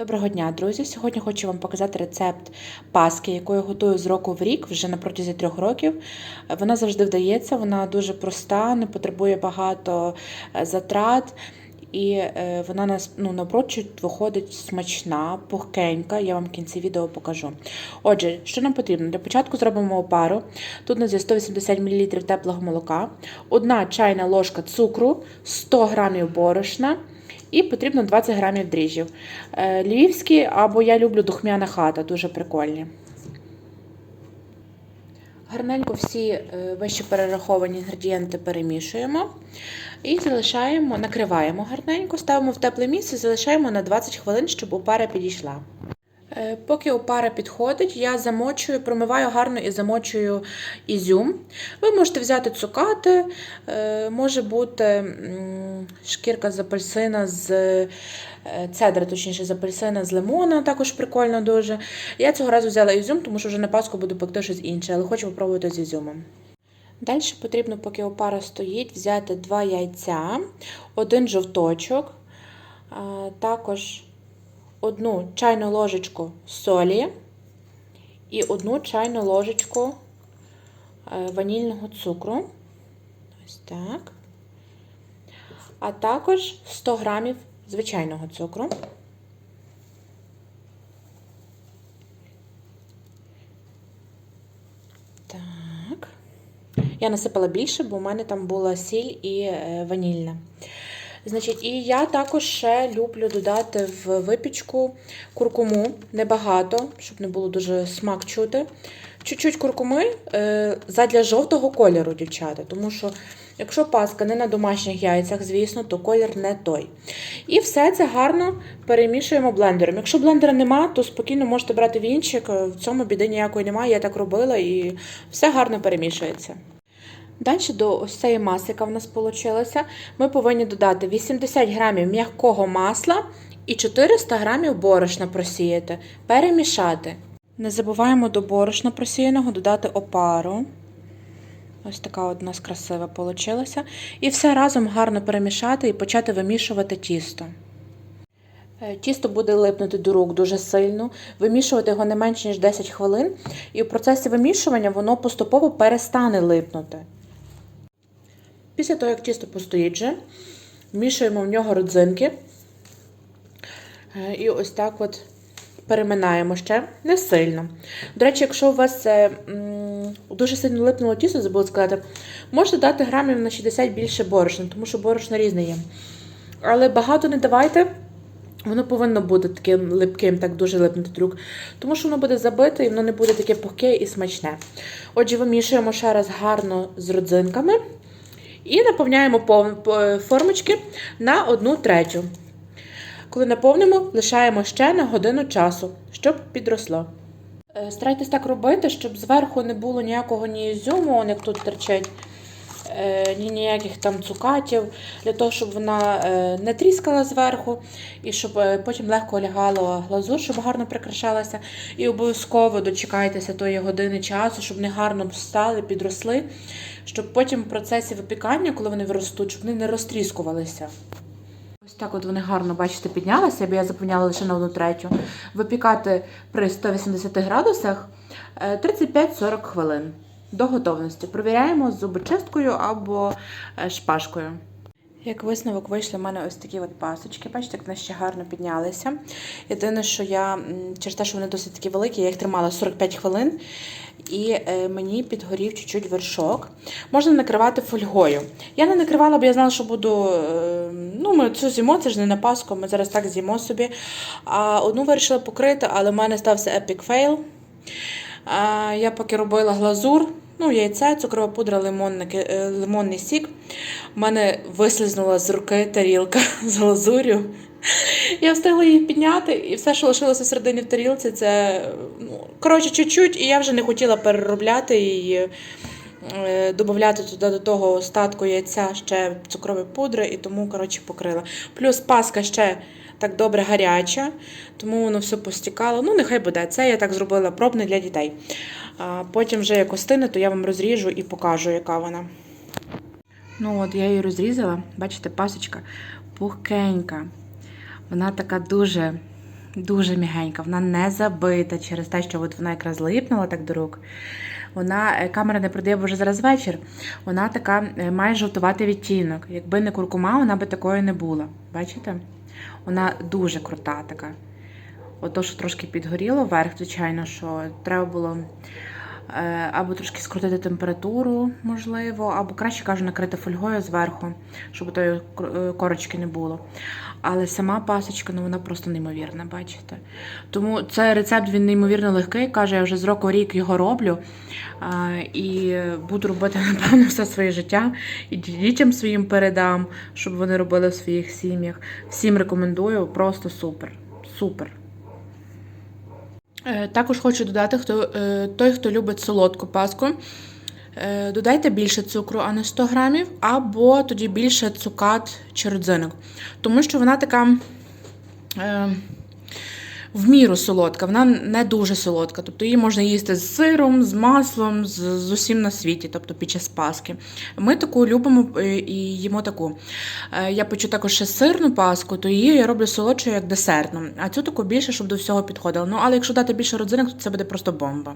Доброго дня, друзі! Сьогодні хочу вам показати рецепт паски, яку я готую з року в рік, вже на протязі трьох років. Вона завжди вдається, вона дуже проста, не потребує багато е, затрат. І е, вона нас ну, напрочуд виходить смачна, пухкенька. Я вам в кінці відео покажу. Отже, що нам потрібно? Для початку зробимо опару. Тут у нас є 180 мл теплого молока, одна чайна ложка цукру, 100 г борошна. І потрібно 20 грамів дріжджів. Е, Львівські або я люблю духмяна хата, дуже прикольні. Гарненько всі е, вище перераховані інгредієнти перемішуємо і залишаємо, накриваємо гарненько, ставимо в тепле місце, залишаємо на 20 хвилин, щоб опара підійшла. Е, Поки опара підходить, я замочую, промиваю гарно і замочую ізюм. Ви можете взяти цукати, е, може бути шкірка з апельсина з е, цедра, точніше, з апельсина з лимона, також прикольно дуже. Я цього разу взяла ізюм, тому що вже на Пасху буду пекти щось інше, але хочу спробувати з ізюмом. Далі потрібно, поки опара стоїть, взяти два яйця, один жовточок, також одну чайну ложечку солі і одну чайну ложечку е, ванільного цукру. Ось так. А також 100 грамів звичайного цукру. Так. Я насипала більше, бо в мене там була сіль і е, ванільна. Значить, і я також ще люблю додати в випічку куркуму небагато, щоб не було дуже смак чути. Чуть-чуть куркуми е, задля жовтого кольору, дівчата. Тому що, якщо паска не на домашніх яйцях, звісно, то колір не той. І все це гарно перемішуємо блендером. Якщо блендера нема, то спокійно можете брати вінчик. В цьому біди ніякої немає, я так робила і все гарно перемішується. Далі до ось цієї маси, яка в нас вийшла, ми повинні додати 80 грамів м'якого масла і 400 грамів борошна просіяти, перемішати. Не забуваємо до борошна просіяного додати опару. Ось така от у нас красива вийшла. І все разом гарно перемішати і почати вимішувати тісто. Е, Тісто буде липнути до рук дуже сильно, вимішувати його не менше, ніж 10 хвилин, і в процесі вимішування воно поступово перестане липнути. Після того, як тісто постоїть вже, вмішуємо в нього родзинки. Е, І ось так от переминаємо ще не сильно. До речі, якщо у вас це дуже сильно липнуло тісто, забула сказати, можете дати грамів на 60 більше борошна, тому що борошно різне є. Але багато не давайте. Воно повинно бути таким липким, так дуже липнути до тому що воно буде забите і воно не буде таке пухке і смачне. Отже, вимішуємо ще раз гарно з родзинками і наповняємо формочки на одну третю. Коли наповнимо, лишаємо ще на годину часу, щоб підросло. Е, Старайтесь так робити, щоб зверху не було ніякого ні ізюму, он як тут терчить, ні ніяких там цукатів, для того, щоб вона е, не тріскала зверху, і щоб е, потім легко лягала глазур, щоб гарно прикрашалася. І обов'язково дочекайтеся тої години часу, щоб вони гарно встали, підросли, щоб потім в процесі випікання, коли вони виростуть, щоб вони не розтріскувалися. Ось так от вони гарно, бачите, піднялися, бо я заповняла лише на одну третю. Випікати при 180 градусах е, 35-40 хвилин до готовності. Провіряємо з зубочисткою або е, шпажкою. Як висновок вийшли в мене ось такі от пасочки. Бачите, як вони ще гарно піднялися. Єдине, що я через те, що вони досить такі великі, я їх тримала 45 хвилин, і е, мені підгорів чуть-чуть вершок. Можна накривати фольгою. Я не накривала, бо я знала, що буду. е, Ну, ми цю з'їмо, це ж не на Пасху, ми зараз так з'їмо собі. А одну вирішила покрити, але в мене стався epic fail. Я поки робила глазур, ну, яйце, цукрова пудра, е, лимонний сік. У мене вислизнула з руки тарілка з глазур'ю. Я встигла її підняти, і все, що лишилося всередині в тарілці, це ну, коротше, чуть-чуть, і я вже не хотіла переробляти її, е, додати туди до того остатку яйця ще цукрової пудри, і тому коротше, покрила. Плюс паска ще так добре гаряча, тому воно все постікало. Ну, нехай буде. Це я так зробила пробне для дітей. А потім, вже як остине, то я вам розріжу і покажу, яка вона. Ну, от я її розрізала. Бачите, пасочка пухкенька. Вона така дуже Дуже м'ягенька, вона не забита через те, що от вона якраз липнула так до рук. Вона е, камера не продає, бо вже зараз вечір. Вона така е, має жовтуватий відтінок. Якби не куркума, вона би такою не була. Бачите? Вона дуже крута така. Ото, що трошки підгоріло вверх, звичайно, що треба було або трошки скрутити температуру, можливо, або краще кажу, накрити фольгою зверху, щоб тої е, корочки не було. Але сама пасочка, ну вона просто неймовірна, бачите. Тому цей рецепт він неймовірно легкий. Каже, я вже з року рік його роблю. І буду робити, напевно, все своє життя. І дітям своїм передам, щоб вони робили в своїх сім'ях. Всім рекомендую, просто супер. Супер. Е, Також хочу додати, хто, е, той, хто любить солодку паску, е, додайте більше цукру, а не 100 грамів, або тоді більше цукат чи родзинок. Тому що вона така е, в міру солодка, вона не дуже солодка. Тобто її можна їсти з сиром, з маслом, з, з усім на світі, тобто під час паски. Ми таку любимо е, і їмо таку. Е, Я печу також ще сирну паску, то її я роблю солодшою як десертну, а цю таку більше, щоб до всього підходило. Ну, але якщо дати більше родзинок, то це буде просто бомба.